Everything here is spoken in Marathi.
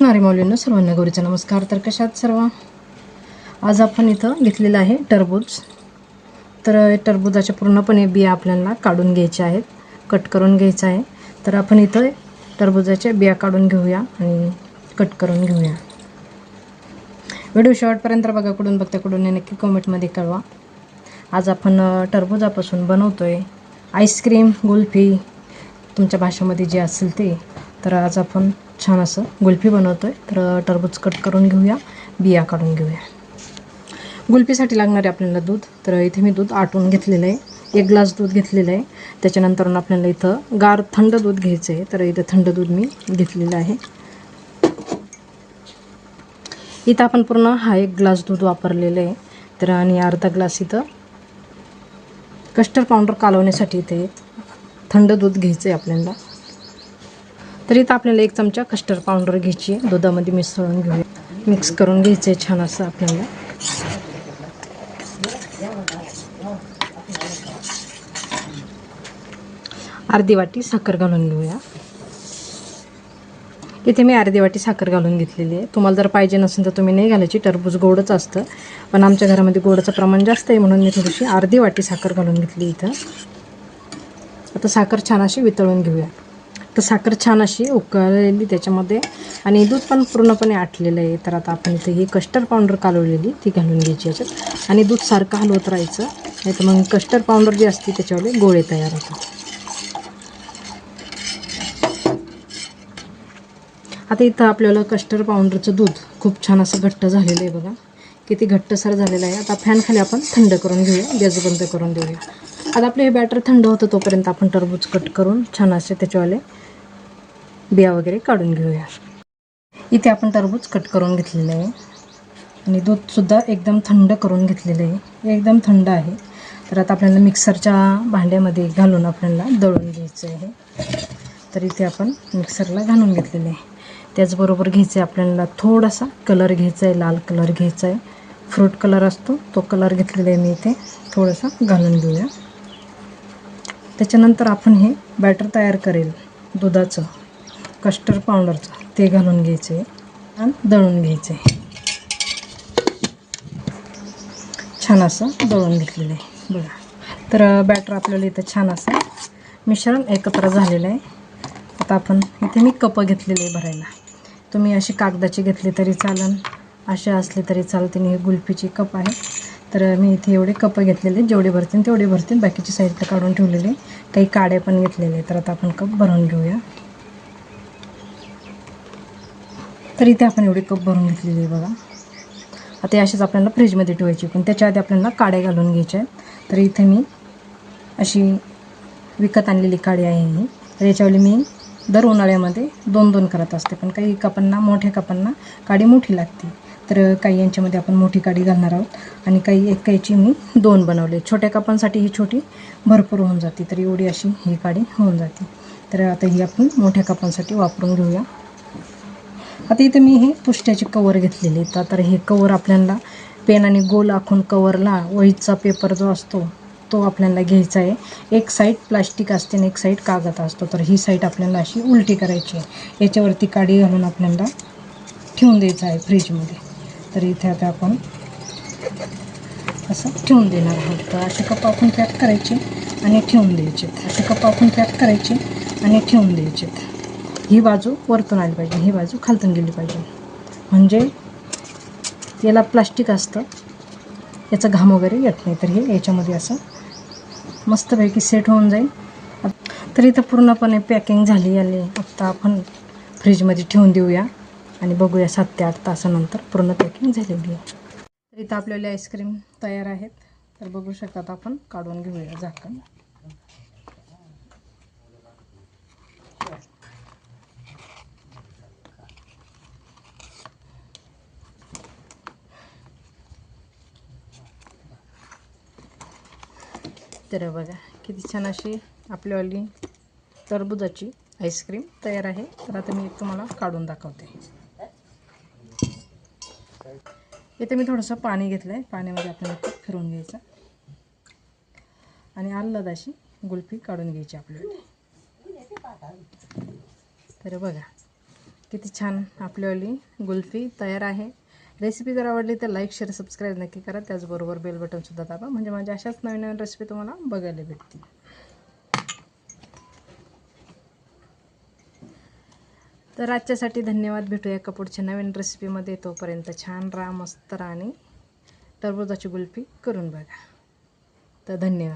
नारी मौलींनो सर्वांना गौरीचा नमस्कार. तर कशात सर्व? आज आपण इथं घेतलेलं आहे टरबूज. तर टरबुजाच्या पूर्णपणे बिया आपल्याला काढून घ्यायच्या आहेत कट करून घ्यायचं आहे. तर आपण इथं टरबुजाच्या बिया काढून घेऊया आणि कट करून घेऊया. व्हिडिओ शेवटपर्यंत बघा कुठून बघता कुठून नक्की कॉमेंटमध्ये कळवा. आज आपण टरबुजापासून बनवतो आहे आईस्क्रीम गुल्फी तुमच्या भाषेमध्ये जे असेल ते. तर आज आपण छान असं गुल्फी बनवतो आहे तर टरबूज कट करून घेऊया बिया काढून घेऊया. गुल्फीसाठी लागणारे आपल्याला दूध तर इथे मी दूध आटून घेतलेलं आहे. एक ग्लास दूध घेतलेलं आहे. त्याच्यानंतर आपल्याला इथं गार थंड दूध घ्यायचं आहे. तर इथं थंड दूध मी घेतलेलं आहे. इथं आपण पूर्ण हा एक ग्लास दूध वापरलेलं आहे. तर आणि अर्धा ग्लास इथं कस्टर्ड पावडर कालवण्यासाठी इथे थंड दूध घ्यायचं आहे आपल्याला. तर इथं आपल्याला एक चमचा कस्टर्ड पावडर घ्यायची आहे. दुधामध्ये मिसळून घेऊया. मिक्स करून घ्यायचं आहे छान असं आपल्याला. अर्धी वाटी साखर घालून घेऊया. इथे मी अर्धी वाटी साखर घालून घेतलेली आहे. तुम्हाला जर पाहिजे नसेल तर तुम्ही नाही घालायची. टरबूज गोडच असतं. पण आमच्या घरामध्ये गोडचं प्रमाण जास्त आहे म्हणून मी थोडीशी अर्धी वाटी साखर घालून घेतली इथं. आता साखर छान अशी वितळून घेऊया. तर साखर छान अशी उकळलेली त्याच्यामध्ये. आणि दूध पण पूर्णपणे आटलेलं आहे. तर आता आपण इथे ही कस्टर्ड पावडर कालवलेली ती घालून घ्यायची याच्यात. आणि दूध सारखं हलवत राहायचं. नाही तर मग कस्टर्ड पावडर जी असते त्याच्यावर गोळे तयार होतात. आता इथं आपल्याला कस्टर्ड पावडरचं दूध खूप छान असं घट्ट झालेलं आहे बघा. किती घट्टसर झालेलं आहे. आता फॅनखाली आपण थंड करून घेऊया. गॅस बंद करून देऊया. आता आपलं हे बॅटर थंड होतं तोपर्यंत आपण टरबूज कट करून छान असे त्याच्यावाले बिया वगैरे काढून घेऊया. इथे आपण टरबूज कट करून घेतलेलं आहे. आणि दूधसुद्धा एकदम थंड करून घेतलेलं आहे. एकदम थंड आहे. तर आता आपल्याला मिक्सरच्या भांड्यामध्ये घालून आपल्याला दळून घ्यायचं आहे तर इथे आपण मिक्सरला घालून घेतलेलं आहे. त्याचबरोबर घ्यायचं आहे आपल्याला थोडासा कलर घ्यायचा आहे लाल कलर घ्यायचा आहे फ्रूट कलर असतो तो कलर घेतलेला आहे मी इथे. थोडासा घालून घेऊया. त्याच्यानंतर आपण हे बॅटर तयार करेल दुधाचं. कस्टर्ड पावडरचा ते घालून घ्यायचं आहे आणि दळून घ्यायचं. आहे छान असं दळून घेतलेलं आहे. बघा. तर बॅटर आपल्याला इथं छान असं मिश्रण एकत्र झालेलं आहे. आता आपण इथे मी कप घेतलेले आहे भरायला. तुम्ही अशी कागदाची घेतली तरी चालन. असे असले तरी चालते हे गुल्फीची कप आहे. तर मी इथे एवढे कप घेतलेले. जेवढे भरतील तेवढे भरतील. बाकीची साईडला काढून ठेवलेले. काही काड्या पण घेतलेले तर आता आपण कप भरून घेऊया. तर इथे आपण एवढे कप भरून घेतलेले आहे बघा. आता हे असेच आपल्याला फ्रीजमध्ये ठेवायची पण त्याच्या आधी आपल्याला काड्या घालून घ्यायच्या आहेत. तर इथे मी अशी विकत आणलेली काडी आहे ही. तर याच्यावरली मी दर उन्हाळ्यामध्ये दोन दोन करत असते. पण काही कपांना मोठ्या कपांना काडी मोठी लागते. तर काही यांच्यामध्ये आपण मोठी काडी घालणार आहोत. आणि काही एक काहीची मी दोन बनवले. छोट्या कपांसाठी ही छोटी भरपूर होऊन जाते. तर एवढी अशी ही काडी होऊन जाते. तर आता ही आपण मोठ्या कपांसाठी वापरून घेऊया. आता इथे मी हे पुष्ट्याचे कवर घेतलेले तर तर हे कवर आपल्याला पेनाने गोल आखून कवरला वहीचा पेपर जो असतो तो आपल्याला घ्यायचा आहे. एक साईड प्लास्टिक असते आणि एक साईड कागद असतो. तर ही साईड आपल्याला अशी उलटी करायची आहे. याच्यावरती काडी घालून आपल्याला ठेवून द्यायचं आहे फ्रीजमध्ये तर इथे आता आपण असं ठेवून देणार आहोत. तर असे कप आपण पॅक करायचे आणि ठेवून द्यायचे. असे कप आपण पॅक करायचे आणि ठेवून द्यायचे. ही बाजू वरतून आली पाहिजे ही बाजू खालतून गेली पाहिजे. म्हणजे याला प्लास्टिक असतं याचा घाम वगैरे येत नाही. तर हे याच्यामध्ये असं मस्तपैकी सेट होऊन जाईल. तर इथं पूर्णपणे पॅकिंग झाली आली आत्ता आपण फ्रीजमध्ये ठेवून देऊया आणि बघूया सात ते आठ तासानंतर पूर्ण पॅकिंग झालेली आहे. तर इथं आपल्याला आईस्क्रीम तयार आहेत. तर बघू शकतात आपण काढून घेऊया झाकण. तर बघा किती छान अशी आपल्यावाली टरबुजाची आईस्क्रीम तयार आहे. तर आता मी तुम्हाला काढून दाखवते. इथे मी थोडंसं पाणी घेतलं आहे पाण्यामध्ये आपल्याला फिरवून घ्यायचं. आणि आल्लद अशी गुल्फी काढून घ्यायची आपल्याला. तर बघा किती छान आपल्यावाली गुल्फी तयार आहे. रेसिपी जर आवडली तर लाईक शेअर सबस्क्राईब नक्की करा. त्याचबरोबर बेल बटनसुद्धा दाबा. म्हणजे माझ्या अशाच नवीन नवीन रेसिपी तुम्हाला बघायला भेटतील. तर आजच्यासाठी धन्यवाद. भेटूया कपूरच्या पुढच्या नवीन रेसिपीमध्ये तोपर्यंत छान राहा मस्त राहा आणि टरबुजाची गुल्फी करून बघा. तर धन्यवाद.